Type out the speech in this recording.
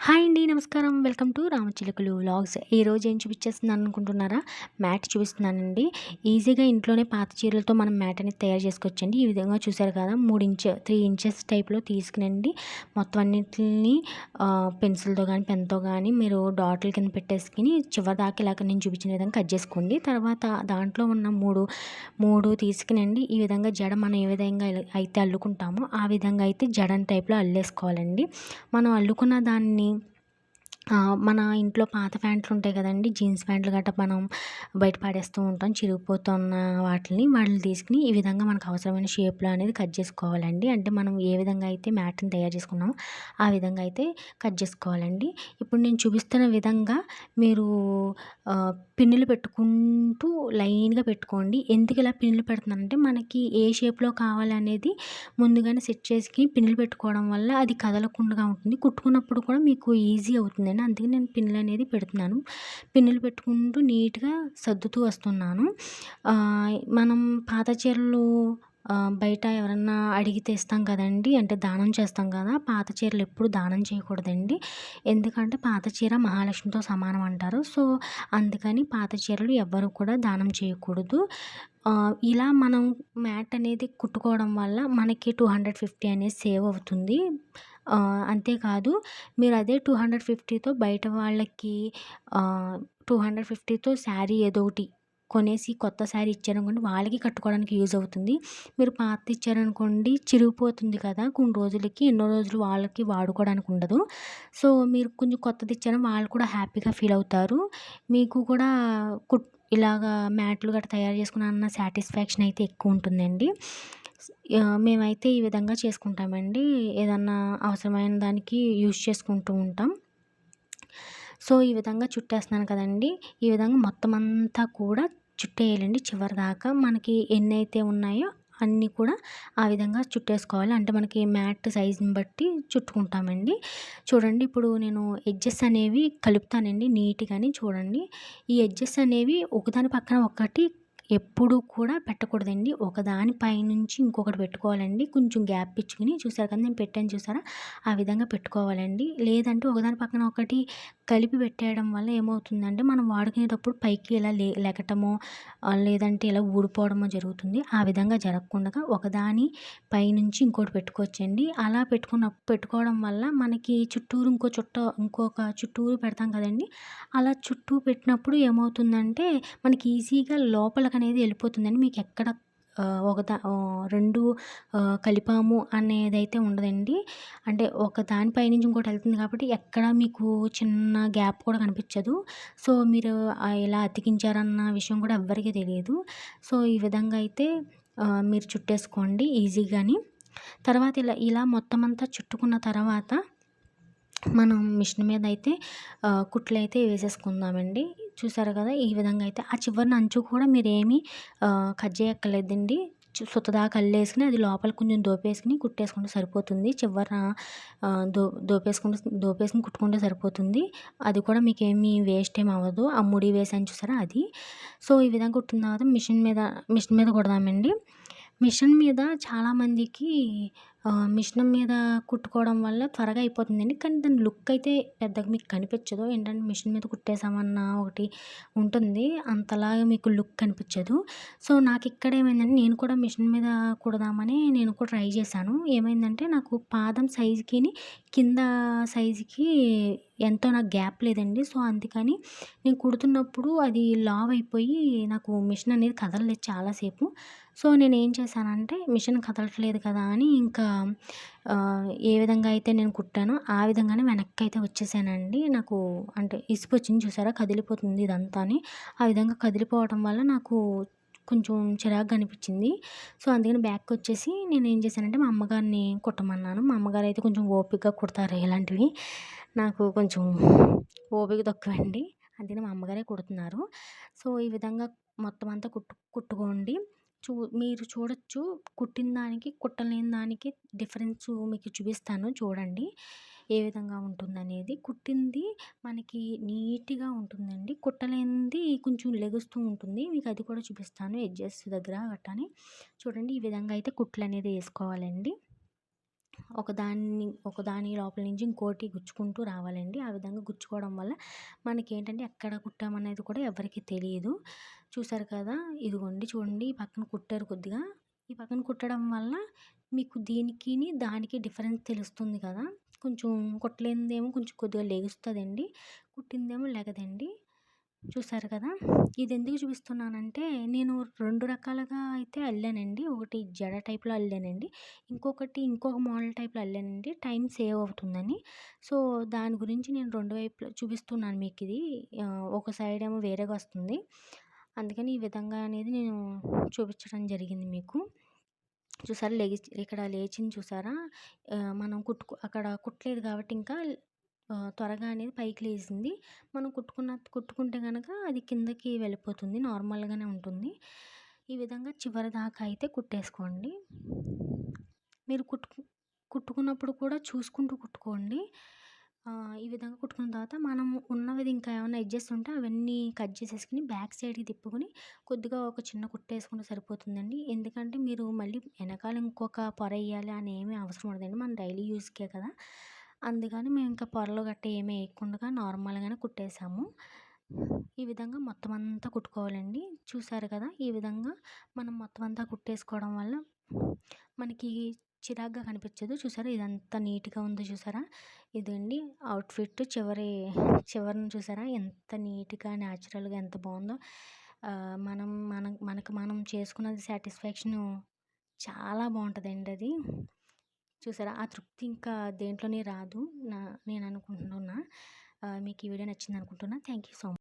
Hi అండి నమస్కారం. Welcome to రామచిలుకలు వ్లాగ్స్. ఈరోజు ఏం చూపించేస్తున్నాను అనుకుంటున్నారా? మ్యాట్ చూపిస్తున్నానండి. ఈజీగా ఇంట్లోనే పాత చీరలతో మనం మ్యాట్ అనేది తయారు చేసుకోవచ్చండి. ఈ విధంగా చూసారు కదా మూడు ఇంచ్ త్రీ ఇంచెస్ టైప్లో తీసుకునండి. మొత్తం అన్నిటిని పెన్సిల్తో కానీ పెన్తో కానీ మీరు డాట్ల కింద పెట్టేసుకుని చివరి దాకా ఇలాగ నేను చూపించిన విధంగా కట్ చేసుకోండి. తర్వాత దాంట్లో ఉన్న మూడు మూడు తీసుకునండి. ఈ విధంగా జడ మనం ఏ విధంగా అయితే అల్లుకుంటామో ఆ విధంగా అయితే జడన్ టైప్లో అల్లేసుకోవాలండి. మనం అల్లుకున్న దాన్ని మన ఇంట్లో పాత ప్యాంట్లు ఉంటాయి కదండి జీన్స్ ప్యాంట్లు గట్రా మనం బయట పడేస్తూ ఉంటాం చిరిగిపోతున్న వాటిని వాటిని తీసుకుని ఈ విధంగా మనకు అవసరమైన షేప్లో అనేది కట్ చేసుకోవాలండి. అంటే మనం ఏ విధంగా అయితే మ్యాట్ని తయారు చేసుకున్నామో ఆ విధంగా అయితే కట్ చేసుకోవాలండి. ఇప్పుడు నేను చూపిస్తున్న విధంగా మీరు పిన్నులు పెట్టుకుంటూ లైన్గా పెట్టుకోండి. ఎందుకు ఇలా పిన్నులు పెడుతున్నానంటే మనకి ఏ షేప్లో కావాలనేది ముందుగానే సెట్ చేసి పిన్నులు పెట్టుకోవడం వల్ల అది కదలకుండా ఉంటుంది. కుట్టుకున్నప్పుడు కూడా మీకు ఈజీ అవుతుంది. అండి అందుకే నేను పిన్నులు అనేది పెడుతున్నాను. పిన్నులు పెట్టుకుంటూ నీట్గా సర్దుతూ వస్తున్నాను. మనం పాత చీరలు బయట ఎవరన్నా అడిగితే ఇస్తాం కదండి అంటే దానం చేస్తాం కదా పాత చీరలు ఎప్పుడు దానం చేయకూడదండి. ఎందుకంటే పాత చీర మహాలక్ష్మితో సమానం అంటారు. సో అందుకని పాత చీరలు ఎవ్వరు కూడా దానం చేయకూడదు. ఇలా మనం మ్యాట్ అనేది కుట్టుకోవడం వల్ల మనకి టూ హండ్రెడ్ ఫిఫ్టీ అనేది సేవ్ అవుతుంది. అంతేకాదు మీరు అదే టూ హండ్రెడ్ ఫిఫ్టీతో బయట వాళ్ళకి టూ హండ్రెడ్ ఫిఫ్టీతో శారీ ఏదో ఒకటి కొనేసి కొత్త శారీ ఇచ్చారనుకోండి వాళ్ళకి కట్టుకోవడానికి యూజ్ అవుతుంది. మీరు పాత ఇచ్చారనుకోండి చిరిగిపోతుంది కదా కొన్ని రోజులకి ఎన్నో రోజులు వాళ్ళకి వాడుకోవడానికి ఉండదు. సో మీరు కొంచెం కొత్తది ఇచ్చారని వాళ్ళు కూడా హ్యాపీగా ఫీల్ అవుతారు. మీకు కూడా కుట్ ఇలాగా మ్యాట్లు గట్రా తయారు చేసుకున్న అన్న సాటిస్ఫాక్షన్ అయితే ఎక్కువ ఉంటుందండి. మేమైతే ఈ విధంగా చేసుకుంటామండి. ఏదన్నా అవసరమైన దానికి యూజ్ చేసుకుంటూ ఉంటాం. సో ఈ విధంగా చుట్టేస్తున్నాను కదండి. ఈ విధంగా మొత్తం అంతా కూడా చుట్టేయాలండి చివరి దాకా మనకి ఎన్ని అయితే ఉన్నాయో అన్నీ కూడా ఆ విధంగా చుట్టేసుకోవాలి. అంటే మనకి మ్యాట్ సైజుని బట్టి చుట్టుకుంటామండి. చూడండి ఇప్పుడు నేను ఎడ్జెస్ అనేవి కలుపుతానండి నీట్గాని చూడండి. ఈ ఎడ్జెస్ అనేవి ఒకదాని పక్కన ఒకటి ఎప్పుడూ కూడా పెట్టకూడదండి. ఒకదాని పైనుంచి ఇంకొకటి పెట్టుకోవాలండి. కొంచెం గ్యాప్ ఇచ్చుకుని చూసారు కదా నేను పెట్టాను చూసారా? ఆ విధంగా పెట్టుకోవాలండి. లేదంటే ఒకదాని పక్కన ఒకటి కలిపి పెట్టేయడం వల్ల ఏమవుతుందంటే మనం వాడుకునేటప్పుడు పైకి ఇలా లే లెగటమో లేదంటే ఇలా ఊడిపోవడమో జరుగుతుంది. ఆ విధంగా జరగకుండా ఒకదాని పైనుంచి ఇంకోటి పెట్టుకోవచ్చండి. అలా పెట్టుకున్న పెట్టుకోవడం వల్ల మనకి చుట్టూరు ఇంకో చుట్ట ఇంకొక చుట్టూరు పెడతాం కదండి. అలా చుట్టూ పెట్టినప్పుడు ఏమవుతుందంటే మనకి ఈజీగా లోపలికి అనేది వెళ్ళిపోతుందండి. మీకు ఎక్కడ ఒకదా రెండు కలిపాము అనేదైతే ఉండదండి. అంటే ఒక దానిపై నుంచి ఇంకోటి వెళ్తుంది కాబట్టి ఎక్కడ మీకు చిన్న గ్యాప్ కూడా కనిపించదు. సో మీరు ఇలా అతికించారన్న విషయం కూడా ఎవ్వరికీ తెలియదు. సో ఈ విధంగా అయితే మీరు చుట్టేసుకోండి ఈజీగాని. తర్వాత ఇలా ఇలా మొత్తం అంతా చుట్టుకున్న తర్వాత మనం మిషన్ మీద అయితే కుట్లు అయితే వేసేసుకుందామండి. చూసారు కదా ఈ విధంగా అయితే. ఆ చివరిన అంచు కూడా మీరు ఏమీ కట్ చేయక్కర్లేదండి. సుత్తదాకా అల్లేసుకుని అది లోపల కొంచెం దోపేసుకుని కుట్టేసుకుంటే సరిపోతుంది. చివర దో దోపేసుకుంటే దోపేసుకుని కుట్టుకుంటే సరిపోతుంది. అది కూడా మీకు ఏమీ వేస్ట్ ఏమి అవ్వదు. ఆ ముడి వేసాను చూసారా అది. సో ఈ విధంగా కుట్టిన తర్వాత మిషన్ మీద మిషన్ మీద కుడదామండి. మిషన్ మీద చాలామందికి మిషన్ మీద కుట్టుకోవడం వల్ల త్వరగా అయిపోతుందండి. కానీ దాని లుక్ అయితే పెద్దగా మీకు కనిపించదు. ఏంటంటే మిషన్ మీద కుట్టేసామన్న ఒకటి ఉంటుంది. అంతలాగా మీకు లుక్ కనిపించదు. సో నాకు ఇక్కడ ఏమైందంటే నేను కూడా మిషన్ మీద కుడదామని నేను కూడా ట్రై చేశాను. ఏమైందంటే నాకు పాదం సైజుకి కింద సైజుకి ఎంతో నాకు గ్యాప్ లేదండి. సో అందుకని నేను కుడుతున్నప్పుడు అది లావ్ అయిపోయి నాకు మిషన్ అనేది కదలలేదు చాలాసేపు. సో నేను ఏం చేశానంటే మిషన్ కదలట్లేదు కదా అని ఇంకా ఏ విధంగా అయితే నేను కుట్టానో ఆ విధంగానే వెనక్కి అయితే వచ్చేసానండి. నాకు అంటే ఇసుపు వచ్చింది చూసారా? కదిలిపోతుంది ఇదంతా అని ఆ విధంగా కదిలిపోవడం వల్ల నాకు కొంచెం చిరాగ్గా అనిపించింది. సో అందుకని బ్యాక్ వచ్చేసి నేను ఏం చేశానంటే మా అమ్మగారిని కుట్టమన్నాను. మా అమ్మగారు అయితే కొంచెం ఓపికగా కుడతారు ఇలాంటివి. నాకు కొంచెం ఓపిక తక్కువ అండి అందుకని మా అమ్మగారే కుడుతున్నారు. సో ఈ విధంగా మొత్తం అంతా కుట్టు కుట్టుకోండి. చూ మీరు చూడొచ్చు. కుట్టిన దానికి కుట్టలేని దానికి డిఫరెన్స్ మీకు చూపిస్తాను చూడండి. ఏ విధంగా ఉంటుందనేది. కుట్టింది మనకి నీట్గా ఉంటుందండి. కుట్టలేనిది కొంచెం లెగుస్తూ ఉంటుంది. మీకు అది కూడా చూపిస్తాను. ఎడ్జెస్ దగ్గర గట్టాని. చూడండి ఈ విధంగా అయితే కుట్లు అనేది వేసుకోవాలండి. ఒకదాన్ని ఒకదాని లోపల నుంచి ఇంకోటి గుచ్చుకుంటూ రావాలండి. ఆ విధంగా గుచ్చుకోవడం వల్ల మనకేంటంటే ఎక్కడ కుట్టామనేది కూడా ఎవరికీ తెలియదు. చూసారు కదా? ఇదిగోండి చూడండి ఈ పక్కన కుట్టారు కొద్దిగా. ఈ పక్కన కుట్టడం వల్ల మీకు దీనికి దానికి డిఫరెన్స్ తెలుస్తుంది కదా? కొంచెం కుట్టలేనిదేమో కొంచెం కొద్దిగా లెగుస్తుందండి. కుట్టిందేమో లెగదండి. చూసారు కదా? ఇది ఎందుకు చూపిస్తున్నానంటే నేను రెండు రకాలుగా అయితే అల్లానండి. ఒకటి జడ టైప్లో అల్లానండి. ఇంకొకటి ఇంకొక మోడల్ టైప్లో అల్లానండి. టైం సేవ్ అవుతుందని. సో దాని గురించి నేను రెండు వైపులో చూపిస్తున్నాను మీకు ఇది ఒక సైడ్ ఏమో వేరేగా వస్తుంది. అందుకని ఈ విధంగా అనేది నేను చూపించడం జరిగింది మీకు. చూసారా? లేచి ఇక్కడ లేచింది చూసారా? మనం కుట్టుకు అక్కడ కుట్టలేదు కాబట్టి ఇంకా త్వరగా అనేది పైకి లేచింది మనం కుట్టుకున్న కుట్టుకుంటే కనుక అది కిందకి వెళ్ళిపోతుంది నార్మల్గానే ఉంటుంది. ఈ విధంగా చివరి దాకా అయితే కుట్టేసుకోండి. మీరు కుట్టు కుట్టుకున్నప్పుడు కూడా చూసుకుంటూ కుట్టుకోండి. ఈ విధంగా కుట్టుకున్న తర్వాత మనం ఉన్నవి ఇంకా ఏమైనా ఎడ్జెస్ ఉంటే అవన్నీ కట్ చేసేసుకుని బ్యాక్ సైడ్కి తిప్పుకొని కొద్దిగా ఒక చిన్న కుట్టేసుకుంటే సరిపోతుందండి. ఎందుకంటే మీరు మళ్ళీ వెనకాల ఇంకొక పొర వేయాలి అని ఏమీ అవసరం ఉండదండి. మనం డైలీ యూస్కే కదా. అందుకని మేము ఇంకా పొరలు గట్ట ఏమీ వేయకుండా నార్మల్గానే కుట్టేసాము. ఈ విధంగా మొత్తం అంతా కుట్టుకోవాలండి. చూసారు కదా ఈ విధంగా మనం మొత్తం అంతా కుట్టేసుకోవడం వల్ల మనకి చిరాగ్గా కనిపించదు. చూసారా ఇదంతా నీట్గా ఉందో చూసారా? ఇదండి అవుట్ఫిట్ చివరి చివరిని చూసారా? ఎంత నీట్గా న్యాచురల్గా ఎంత బాగుందో. మనం మన మనకు మనం చేసుకున్నది సాటిస్ఫాక్షను చాలా బాగుంటుందండి అది. చూసారా? ఆ తృప్తి ఇంకా దేంట్లోనే రాదు. నా నేను అనుకుంటున్నా. మీకు ఈ వీడియో నచ్చింది అనుకుంటున్నా. Thank you so much